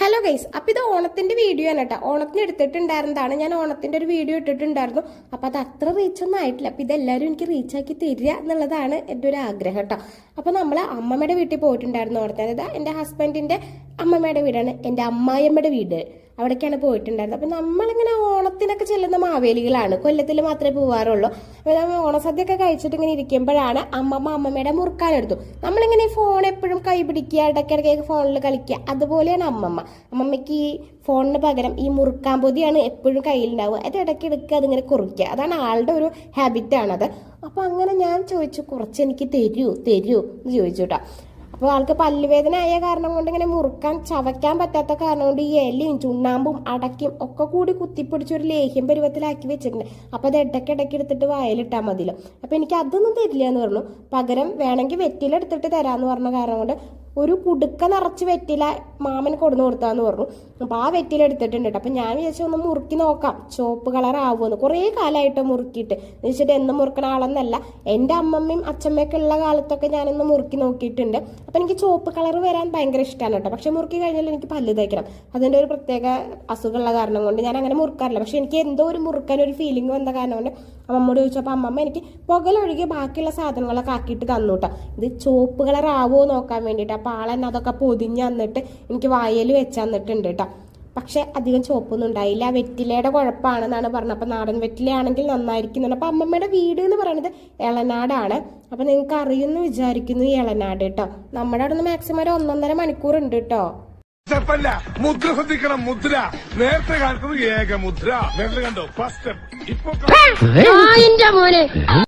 Hello guys അപ്പൊ ഇത് ഓണത്തിന്റെ വീഡിയോ ആണ് കേട്ടോ. ഓണത്തിന് എടുത്തിട്ടുണ്ടായിരുന്നതാണ്. ഞാൻ ഓണത്തിന്റെ ഒരു വീഡിയോ ഇട്ടിട്ടുണ്ടായിരുന്നു. അപ്പോൾ അത് അത്ര റീച്ച് ഒന്നും ആയിട്ടില്ല. അപ്പൊ ഇതെല്ലാവരും എനിക്ക് റീച്ച് ആക്കി തരിക എന്നുള്ളതാണ് എന്റെ ഒരു ആഗ്രഹം കേട്ടോ. അപ്പൊ നമ്മൾ അമ്മമ്മയുടെ വീട്ടിൽ പോയിട്ടുണ്ടായിരുന്നു ഓണത്തിന്. അതായത് എന്റെ ഹസ്ബൻഡിന്റെ അമ്മമ്മയുടെ വീടാണ്. എന്റെ അമ്മായിയമ്മയുടെ വീട്. അവിടേക്കാണ് പോയിട്ടുണ്ടായിരുന്നത്. അപ്പം നമ്മളിങ്ങനെ ഓണത്തിനൊക്കെ ചെല്ലുന്ന മാവേലികളാണ്. കൊല്ലത്തിൽ മാത്രമേ പോവാറുള്ളൂ. അപ്പോൾ നമ്മൾ ഓണസദ്യ ഒക്കെ കഴിച്ചിട്ട് ഇങ്ങനെ ഇരിക്കുമ്പോഴാണ് അമ്മമ്മ അമ്മമ്മയുടെ മുറുക്കാനെടുത്തു നമ്മളിങ്ങനെ ഈ ഫോൺ എപ്പോഴും കൈ പിടിക്കുക ഇടയ്ക്കിടയ്ക്ക് ഫോണിൽ കളിക്കുക. അതുപോലെയാണ് അമ്മമ്മ. അമ്മമ്മയ്ക്ക് ഈ ഫോണിന് പകരം ഈ മുറുക്കാൻ പൊതിയാണ് എപ്പോഴും കയ്യിലുണ്ടാവുക. അത് ഇടയ്ക്കിടയ്ക്ക് അതിങ്ങനെ കുറിക്കുക. അതാണ് ആളുടെ ഒരു ഹാബിറ്റാണത് അപ്പോൾ അങ്ങനെ ഞാൻ ചോദിച്ചു കുറച്ച് എനിക്ക് തരൂ തരൂ എന്ന് ചോദിച്ചു കേട്ടോ അപ്പോൾ ആൾക്ക് പല്ലുവേദന ആയ കാരണം കൊണ്ട് ഇങ്ങനെ മുറുക്കാൻ ചവയ്ക്കാൻ പറ്റാത്ത കാരണം കൊണ്ട് ഈ എലിയും ചുണ്ണാമ്പും അടയ്ക്കും ഒക്കെ കൂടി കുത്തിപ്പിടിച്ച് ഒരു ലേഹ്യം പരുവത്തിലാക്കി വെച്ചിട്ടുണ്ട്. അപ്പോൾ അത് ഇടയ്ക്കിടയ്ക്ക് എടുത്തിട്ട് വായലിട്ടാൽ മതിയല്ലോ. അപ്പോൾ എനിക്ക് അതൊന്നും തരില്ല എന്ന് പറഞ്ഞു. പകരം വേണമെങ്കിൽ വെറ്റിലെടുത്തിട്ട് തരാമെന്ന് പറഞ്ഞ കാരണം കൊണ്ട് ഒരു കുടുക്ക നിറച്ച് വെറ്റില മാമന് കൊടുന്നു കൊടുത്താന്ന് പറഞ്ഞു. അപ്പോൾ ആ വെറ്റില എടുത്തിട്ടുണ്ട് കേട്ടോ അപ്പം ഞാൻ വിചാരിച്ചു ഒന്ന് മുറുക്കി നോക്കാം. ചുവപ്പ് കളർ ആവുമെന്ന്. കുറേ കാലമായിട്ട് മുറുക്കിയിട്ട്. എന്ന് വെച്ചിട്ട് എന്ന് മുറുക്കണ ആളെന്നല്ല. എന്റെ അമ്മമ്മയും അച്ഛമ്മയൊക്കെ ഉള്ള കാലത്തൊക്കെ ഞാനൊന്ന് മുറുക്കി നോക്കിയിട്ടുണ്ട്. അപ്പം എനിക്ക് ചുവപ്പ് കളർ വരാൻ ഭയങ്കര ഇഷ്ടമാണ് കേട്ടോ പക്ഷെ മുറുക്കി കഴിഞ്ഞാൽ എനിക്ക് പല്ല് തേക്കണം. അതിന്റെ ഒരു പ്രത്യേക അസുഖമുള്ള കാരണം കൊണ്ട് ഞാൻ അങ്ങനെ മുറുക്കാറില്ല. പക്ഷെ എനിക്ക് എന്തോ ഒരു മുറുക്കാൻ ഒരു ഫീലിംഗ് വന്ന കാരണം കൊണ്ട് അമ്മമ്മോട് ചോദിച്ചപ്പോൾ അമ്മമ്മ എനിക്ക് പുകലൊഴുകി ബാക്കിയുള്ള സാധനങ്ങളൊക്കെ ആക്കിയിട്ട് തന്നു കേട്ടോ ഇത് ചുവപ്പ് കളർ നോക്കാൻ വേണ്ടിയിട്ട് അപ്പോൾ ആളെന്നെ അതൊക്കെ പൊതിഞ്ഞ് തന്നിട്ട് എനിക്ക് വായയിൽ വെച്ച് തന്നിട്ടുണ്ട് കേട്ടോ പക്ഷെ അധികം ചുവപ്പൊന്നും ഉണ്ടായില്ല. വെറ്റിലയുടെ കുഴപ്പമാണെന്നാണ് പറഞ്ഞത്. അപ്പം നാടൻ വെറ്റിലയാണെങ്കിൽ നന്നായിരിക്കും എന്നാണ്. അപ്പം അമ്മമ്മയുടെ വീട് എന്ന് പറയുന്നത് ഇളനാടാണ് അപ്പം നിങ്ങൾക്ക് അറിയുമെന്ന് വിചാരിക്കുന്നു ഈ എളനാട് കേട്ടോ നമ്മുടെ അവിടെ നിന്ന് മാക്സിമം ഒരു ഒന്നൊന്നര മണിക്കൂർ ഉണ്ട് കേട്ടോ സ്റ്റെപ്പല്ല മുദ്ര ശ്രദ്ധിക്കണം മുദ്ര. നേരത്തെ കാലത്തത് ഏക മുദ്ര നേരത്തെ കണ്ടോ? ഫസ്റ്റ് സ്റ്റെപ്പ് ഇപ്പൊ മോനെ.